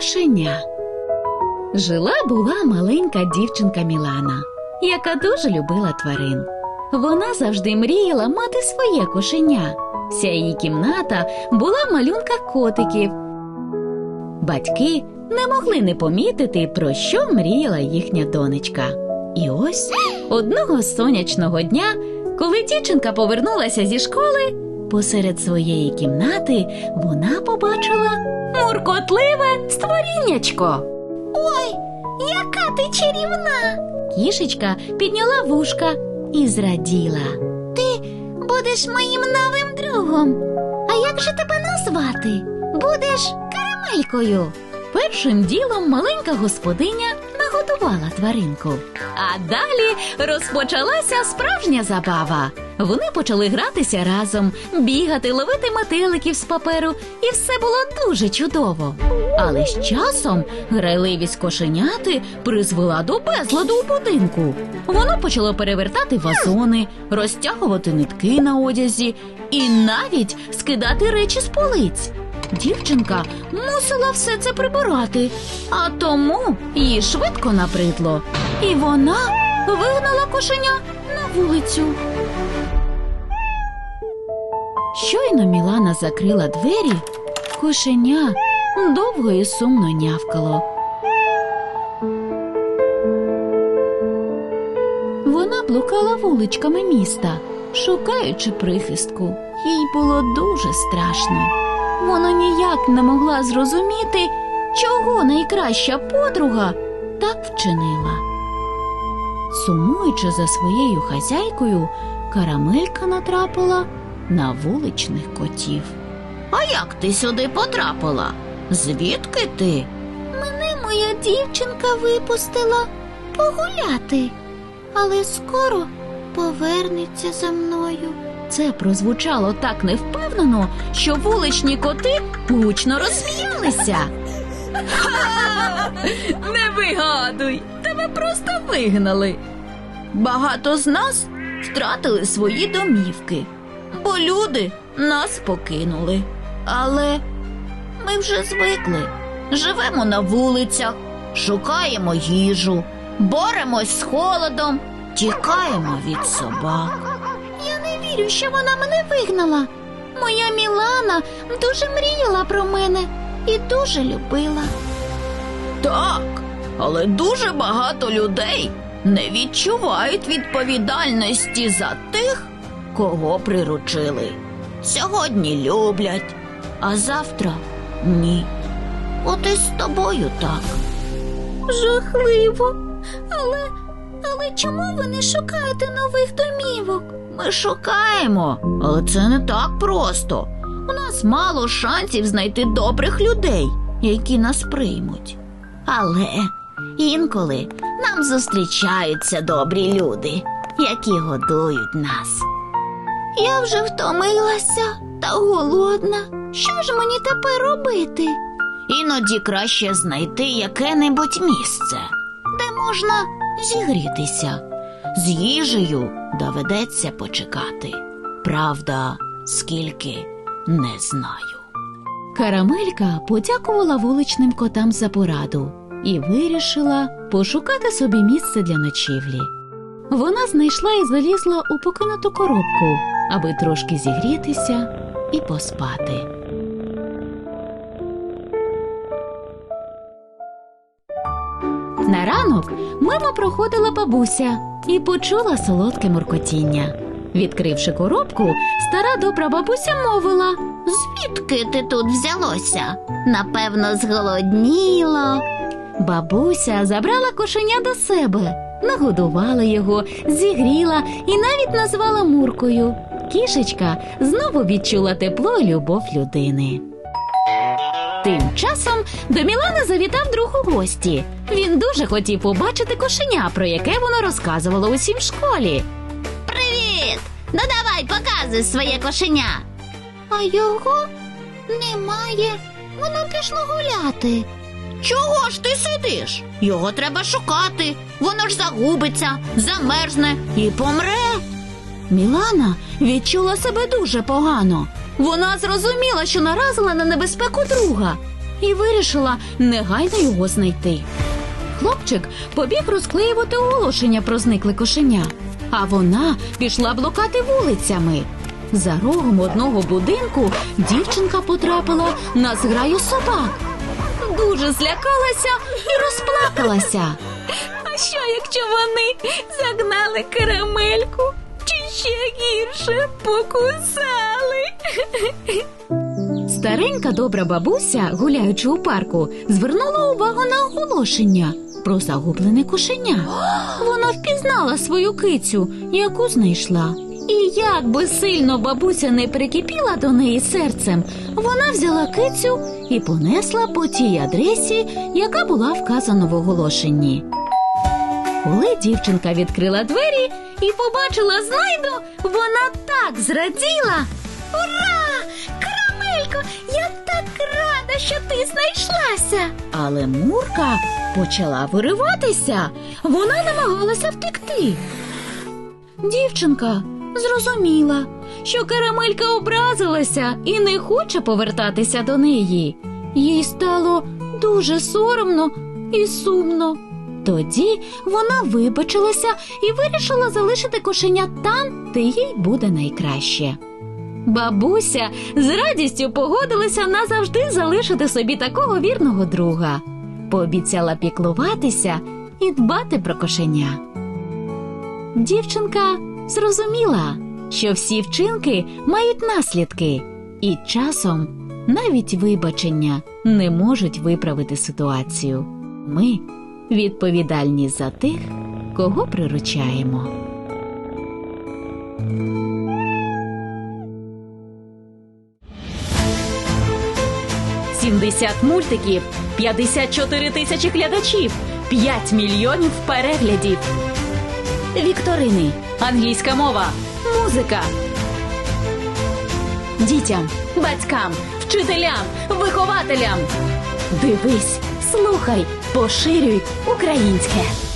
Кошеня. Жила була маленька дівчинка Мілана, яка дуже любила тварин. Вона завжди мріяла мати своє кошеня. Вся її кімната була в малюнках котиків. Батьки не могли не помітити, про що мріяла їхня донечка. І ось одного сонячного дня, коли дівчинка повернулася зі школи, посеред своєї кімнати вона побачила муркотливе створіннячко. Ой, яка ти чарівна! Кішечка підняла вушка і зраділа. Ти будеш моїм новим другом. А як же тебе назвати? Будеш карамелькою. Першим ділом маленька господиня нагодувала тваринку. А далі розпочалася справжня забава. Вони почали гратися разом, бігати, ловити метеликів з паперу, і все було дуже чудово. Але з часом грайливість кошеняти призвела до безладу у будинку. Воно почало перевертати вазони, розтягувати нитки на одязі і навіть скидати речі з полиць. Дівчинка мусила все це прибирати, а тому їй швидко набридло, і вона вигнала кошеня на вулицю. Щойно Мілана закрила двері, кошеня довго і сумно нявкало. Вона блукала вуличками міста, шукаючи прихистку. Їй було дуже страшно. Вона ніяк не могла зрозуміти, чого найкраща подруга так вчинила. Сумуючи за своєю хазяйкою, карамелька натрапила на вуличних котів. А як ти сюди потрапила? Звідки ти? Мене моя дівчинка випустила погуляти, але скоро повернеться за мною. Це прозвучало так невпевнено, що вуличні коти гучно розсміялися. Не вигадуй, тебе просто вигнали. Багато з нас втратили свої домівки, бо люди нас покинули. Але ми вже звикли. Живемо на вулицях, шукаємо їжу, боремось з холодом, тікаємо від собак. Я не вірю, що вона мене вигнала. Моя Мілана дуже мріяла про мене і дуже любила. Так, але дуже багато людей не відчувають відповідальності за тих, кого приручили. Сьогодні люблять, а завтра ні. От і з тобою так. Жахливо. Але, але чому ви не шукаєте нових домівок? Ми шукаємо, але це не так просто. У нас мало шансів знайти добрих людей, які нас приймуть. Але інколи нам зустрічаються добрі люди, які годують нас. Я вже втомилася та голодна. Що ж мені тепер робити? Іноді краще знайти яке-небудь місце, де можна зігрітися. З їжею доведеться почекати. Правда, скільки не знаю. Карамелька подякувала вуличним котам за пораду і вирішила пошукати собі місце для ночівлі. Вона знайшла і залізла у покинуту коробку, аби трошки зігрітися і поспати. На ранок мимо проходила бабуся і почула солодке муркотіння. Відкривши коробку, стара добра бабуся мовила Звідки ти тут взялося? Напевно, зголодніло. Бабуся забрала кошеня до себе, нагодувала його, зігріла і навіть назвала Муркою. Кішечка знову відчула тепло і любов людини. Тим часом до Мілани завітав друг у гості. Він дуже хотів побачити кошеня, про яке воно розказувало усім в школі. Привіт! Ну давай, показуй своє кошеня. А його немає. Воно пішло гуляти. Чого ж ти сидиш? Його треба шукати. Воно ж загубиться, замерзне і помре. Мілана відчула себе дуже погано. Вона зрозуміла, що наразила на небезпеку друга. і вирішила негайно його знайти. Хлопчик побіг розклеювати оголошення про зникле кошеня, а вона пішла блукати вулицями. За рогом одного будинку дівчинка потрапила на зграю собак. Дуже злякалася і розплакалася. А що, якщо вони загнали карамельку? Ще гірше покусали? Старенька добра бабуся, гуляючи у парку, звернула увагу на оголошення про загублене кошеня. Вона впізнала свою кицю, яку знайшла. І як би сильно бабуся не прикипіла до неї серцем, вона взяла кицю і понесла по тій адресі, яка була вказана в оголошенні. Коли дівчинка відкрила двері і побачила знайду, вона так зраділа. Ура! Карамелько, я так рада, що ти знайшлася. Але Мурка почала вириватися. Вона намагалася втекти. Дівчинка зрозуміла, що карамелька образилася і не хоче повертатися до неї. Їй стало дуже соромно і сумно. Тоді вона вибачилася і вирішила залишити кошеня там, де їй буде найкраще. Бабуся з радістю погодилася назавжди залишити собі такого вірного друга. Пообіцяла піклуватися і дбати про кошеня. Дівчинка зрозуміла, що всі вчинки мають наслідки, і часом навіть вибачення не можуть виправити ситуацію. Ми відповідальні за тих, кого приручаємо. 70 мультиків, 54 тисячі глядачів, 5 мільйонів переглядів. Вікторини, англійська мова, музика. Дітям, батькам, вчителям, вихователям. Дивись, слухай, поширюй українське.